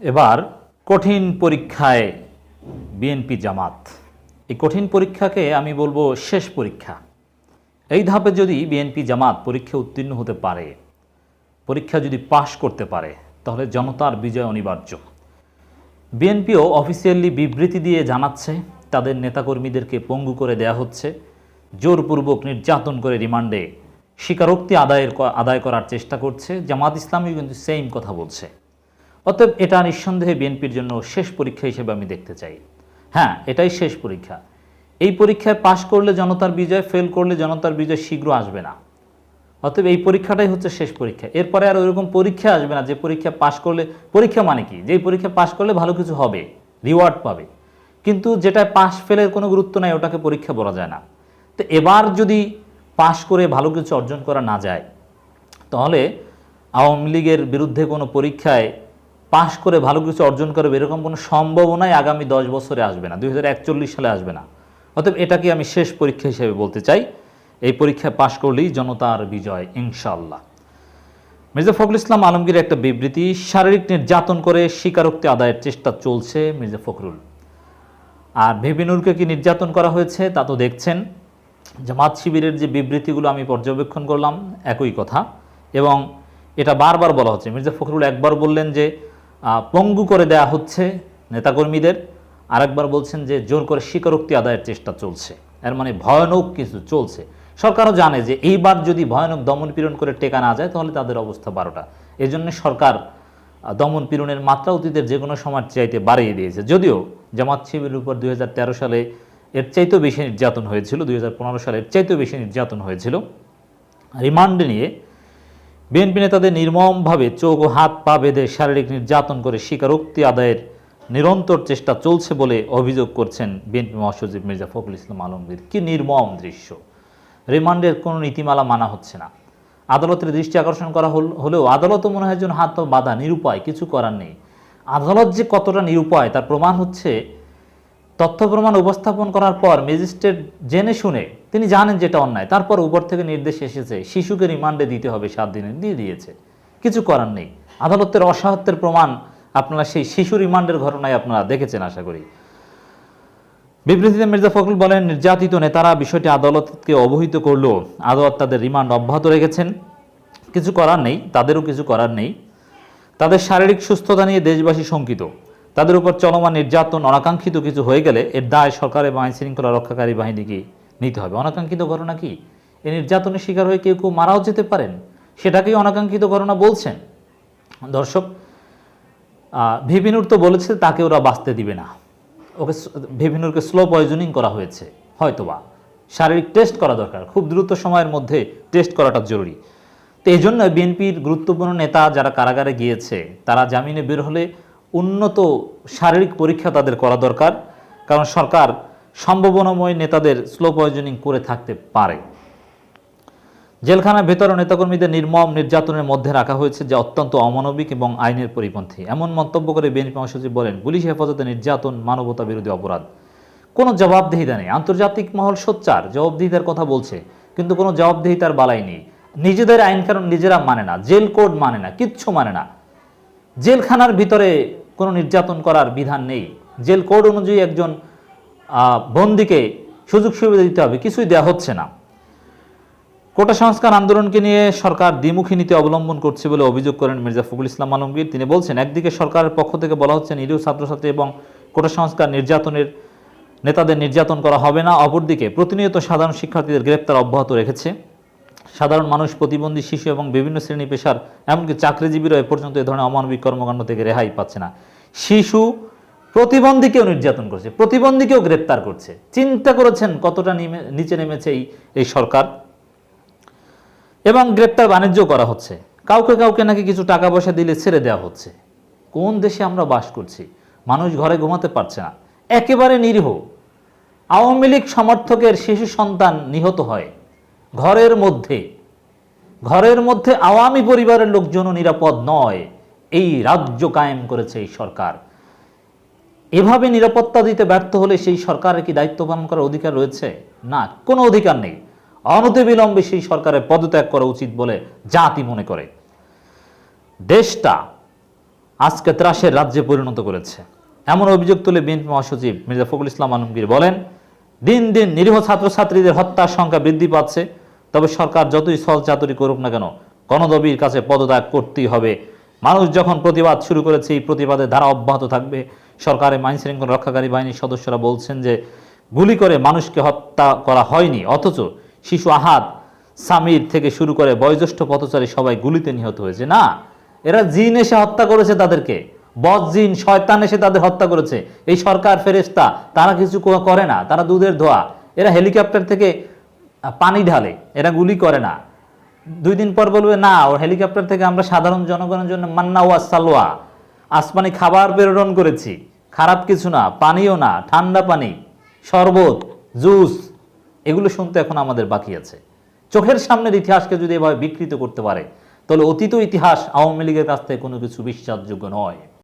এবার কঠিন পরীক্ষায় বিএনপি জামাত। এই কঠিন পরীক্ষাকে আমি বলব শেষ পরীক্ষা। এই ধাপে যদি বিএনপি জামাত পরীক্ষা উত্তীর্ণ হতে পারে, পরীক্ষা যদি পাশ করতে পারে, তাহলে জনতার বিজয় অনিবার্য। বিএনপিও অফিসিয়ালি বিবৃতি দিয়ে জানাচ্ছে, তাদের নেতাকর্মীদেরকে পঙ্গু করে দেয়া হচ্ছে, জোরপূর্বক নির্যাতন করে রিমান্ডে স্বীকারোক্তি আদায়ের আদায় করার চেষ্টা করছে। জামাত ইসলামী কিন্তু সেম কথা বলছে। অতএব এটা নিঃসন্দেহে বিএনপির জন্য শেষ পরীক্ষা হিসেবে আমি দেখতে চাই। হ্যাঁ এটাই শেষ পরীক্ষা। এই পরীক্ষায় পাশ করলে জনতার বিজয়, ফেল করলে জনতার বিজয় শীঘ্র আসবে না। অতএব এই পরীক্ষাটাই হচ্ছে শেষ পরীক্ষা। এরপরে আর ওইরকম পরীক্ষা আসবে না যে পরীক্ষা পাশ করলে, পরীক্ষা মানে কি? যে পরীক্ষা পাশ করলে ভালো কিছু হবে রিওয়ার্ড পাবে। কিন্তু যেটা পাশ ফেলের কোনো গুরুত্ব নাই, ওটাকে পরীক্ষা বলা যায় না। তো এবার যদি পাশ করে ভালো কিছু অর্জন করা না যায়, তাহলে আওয়ামী লীগের বিরুদ্ধে কোনো পরীক্ষায় পাশ করে ভালো কিছু অর্জন করবে, এরকম কোনো সম্ভাবনাই আগামী দশ বছরে আসবে না, দুই হাজার একচল্লিশ সালে আসবে না। অতএব এটাকে আমি শেষ পরীক্ষা হিসেবে বলতে চাই, এই পরীক্ষায় পাশ করলেই জনতার বিজয় ইনশাল্লাহ মির্জা ফখরুল ইসলাম আলমগীর একটা বিবৃতি, শারীরিক নির্যাতন করে স্বীকারোক্তি আদায়ের চেষ্টা চলছে মির্জা ফখরুল। আর ভেবিনুরকে কি নির্যাতন করা হয়েছে তা তো দেখছেন। জামাত শিবিরের যে বিবৃতিগুলো আমি পর্যবেক্ষণ করলাম, একই কথা। এবং এটা বারবার বলা হচ্ছে। মির্জা ফখরুল একবার বললেন যে পঙ্গু করে দেয়া হচ্ছে নেতাকর্মীদের। আরেকবার বলছেন যে জোর করে স্বীকারোক্তি আদায়ের চেষ্টা চলছে। এর মানে ভয়ানক কিছু চলছে। সরকারও জানে যে এইবার যদি ভয়ানক দমন পীড়ন করে টেকা না যায়, তাহলে তাদের অবস্থা বারোটা। এজন্য সরকার দমন পীড়নের মাত্রা অতীতের যে কোনো সময় চাইতে বাড়িয়ে দিয়েছে। যদিও জামাত শিবিরের উপর দুই হাজার তেরো সালে এর চাইতেও বেশি নির্যাতন হয়েছিল, দুই হাজার পনেরো সালে এর চাইতেও বেশি নির্যাতন হয়েছিল। রিমান্ডে নিয়ে বিএনপি নেতাদের নির্মমভাবে চোখ ও হাত পা বেঁধে শারীরিক নির্যাতন করে স্বীকারোক্তি আদায়ের নিরন্তর চেষ্টা চলছে বলে অভিযোগ করছেন বিএনপি মহাসচিব মির্জা ফখরুল ইসলাম আলমগীর। কি নির্মম দৃশ্য। রিমান্ডের কোনো নীতিমালা মানা হচ্ছে না। আদালতের দৃষ্টি আকর্ষণ করা হল- হলেও আদালতও মনে হয় যেন হাত বাঁধা নিরুপায়, কিছু করার নেই। আদালত যে কতটা নিরুপায় তার প্রমাণ হচ্ছে তথ্য প্রমাণ উপস্থাপন করার পর ম্যাজিস্ট্রেট জেনে শুনে তিনি জানেন যেটা অন্যায়। তারপর উপর থেকে নির্দেশ এসেছে, শিশুকে রিমান্ডে দিতে হবে, সাত দিনে দিয়ে দিয়েছে। কিছু করার নেই। আদালতের অসাহত্যের প্রমাণ আপনারা সেই শিশু রিমান্ডের ঘটনায় আপনারা দেখেছেন, আশা করি। বিবৃতিতে মির্জা ফখরুল বলেন, নির্যাতিত নেতারা বিষয়টি আদালতকে অবহিত করলেও আদালত তাদের রিমান্ড অব্যাহত রেখেছেন। কিছু করার নেই, তাদেরও কিছু করার নেই। তাদের শারীরিক সুস্থতা নিয়ে দেশবাসী শঙ্কিত। তাদের উপর চলমান নির্যাতন, অনাকাঙ্ক্ষিত কিছু হয়ে গেলে এর দায় সরকার এবং আইন শৃঙ্খলা রক্ষাকারী বাহিনীকে নিতে হবে। অনাকাঙ্ক্ষিত ঘটনা কি? এই নির্যাতনের শিকার হয়ে কেউ কেউ মারাও যেতে পারেন। সেটাকেই অনাকাঙ্ক্ষিত ঘটনা বলছেন। দর্শক ভিপিনুর তো বলেছে, তাকে ওরা বাঁচতে দিবে না। ওকে ভিপিনুরকে স্লো পয়জনিং করা হয়েছে, হয়তোবা। শারীরিক টেস্ট করা দরকার, খুব দ্রুত সময়ের মধ্যে টেস্ট করাটা জরুরি। তো এই জন্য বিএনপির গুরুত্বপূর্ণ নেতা যারা কারাগারে গিয়েছে, তারা জামিনে বের হলে উন্নত শারীরিক পরীক্ষা তাদের করা দরকার, কারণ সরকার সম্ভাবনাময় নেতাদের স্লো পয়জনিং করে থাকতে পারে। জেলখানার ভেতরে নেতাকর্মীদের নির্মম নির্যাতনের মধ্যে রাখা হয়েছে, যা অত্যন্ত অমানবিক এবং আইনের পরিপন্থী। এমন মন্তব্য করে বিএনপি মহাসচিব বলেন, পুলিশ হেফাজতে নির্যাতন, মানবতা বিরোধী অপরাধ। কোনো জবাবদিহিতা নেই। আন্তর্জাতিক মহল সোচ্চার, জবাবদিহিতার কথা বলছে, কিন্তু কোনো জবাবদিহিতার বালাই নেই। নিজেদের আইন কারণ নিজেরা মানে না, জেল কোড মানে না, কিচ্ছু মানে না। জেলখানার ভিতরে কোনো নির্যাতন করার বিধান নেই। জেল কোড অনুযায়ী একজন বন্দিকে সুযোগ সুবিধা দিতে হবে, কিছুই দেওয়া হচ্ছে না। কোটা সংস্কার আন্দোলনকে নিয়ে সরকার দ্বিমুখী নীতি অবলম্বন করছে বলে অভিযোগ করেন মির্জা ফখরুল ইসলাম আলমগীর। তিনি বলছেন, একদিকে সরকারের পক্ষ থেকে বলা হচ্ছে নিরীহ ছাত্রছাত্রী এবং কোটা সংস্কার নির্যাতনের নেতাদের নির্যাতন করা হবে না, অপরদিকে প্রতিনিয়ত সাধারণ শিক্ষার্থীদের গ্রেপ্তার অব্যাহত রেখেছে। সাধারণ মানুষ, প্রতিবন্ধী শিশু এবং বিভিন্ন শ্রেণি পেশার, এমনকি চাকরিজীবীরা এ পর্যন্ত এ ধরনের অমানবিক কর্মকাণ্ড থেকে রেহাই পাচ্ছে না। শিশু প্রতিবন্ধীকেও নির্যাতন করছে, প্রতিবন্ধীকেও গ্রেপ্তার করছে। চিন্তা করেছেন কতটা নিচে নেমেছে এই এই সরকার? এবং গ্রেপ্তার বাণিজ্য করা হচ্ছে। কাউকে কাউকে নাকি কিছু টাকা পয়সা দিলে ছেড়ে দেওয়া হচ্ছে। কোন দেশে আমরা বাস করছি? মানুষ ঘরে ঘুমাতে পারছে না। একেবারে নিরীহ। আওয়ামী লীগ সমর্থকের শিশু সন্তান নিহত হয়। ঘরের মধ্যে। ঘরের মধ্যে আওয়ামী পরিবারের লোকজনও নিরাপদ নয়। এই রাজ্য কায়েম করেছে এই সরকার। এভাবে নিরাপত্তা দিতে ব্যর্থ হলে সেই সরকারের কি দায়িত্ব পালন করার অধিকার রয়েছে? না, কোনো অধিকার নেই। অনতিবিলম্বে সেই সরকারের পদত্যাগ করা উচিত বলে জাতি মনে করে। দেশটা আজকে ত্রাসের রাজ্যে পরিণত করেছে। এমন অভিযোগ তুলে বিএনপি মহাসচিব মির্জা ফখরুল ইসলাম আলমগীর বলেন, দিন দিন নিরীহ ছাত্রছাত্রীদের হত্যার সংখ্যা বৃদ্ধি পাচ্ছে। তবে সরকার যতই ছল চাতুরি করুক না কেন, গণদবির কাছে পদত্যাগ করতেই হবে। মানুষ যখন প্রতিবাদ শুরু করেছে, এই প্রতিবাদের ধারা অব্যাহত থাকবে। সরকারের আইন শৃঙ্খলা রক্ষাকারী বাহিনীর সদস্যরা বলছেন যে, গুলি করে মানুষকে হত্যা করা হয়নি, অথচ শিশু আহাত সামির থেকে শুরু করে বয়োজ্যেষ্ঠ পথচারী সবাই গুলিতে নিহত হয়েছে। না, এরা জিন এসে হত্যা করেছে তাদেরকে। বদ জিন, শয়তান এসে তাদের হত্যা করেছে। এই সরকার ফেরেস্তা তারা কিছু করে না, তারা দুধের ধোয়া। এরা হেলিকপ্টার থেকে পানি ঢালে, এরা গুলি করে না। দুই দিন পর বলবে, না, ওর হেলিকপ্টার থেকে আমরা সাধারণ জনগণের জন্য মান্না ওয়া সালোয়া, আসমানি খাবার প্রেরণ করেছি। খারাপ কিছু না, পানিও না, ঠান্ডা পানি, শরবত, জুস, এগুলো শুনতে এখন আমাদের বাকি আছে। চোখের সামনের ইতিহাসকে যদি এভাবে বিকৃত করতে পারে, তাহলে অতীত ইতিহাস আওয়ামী লীগের কাছ থেকে কোনো কিছু বিশ্বাসযোগ্য নয়।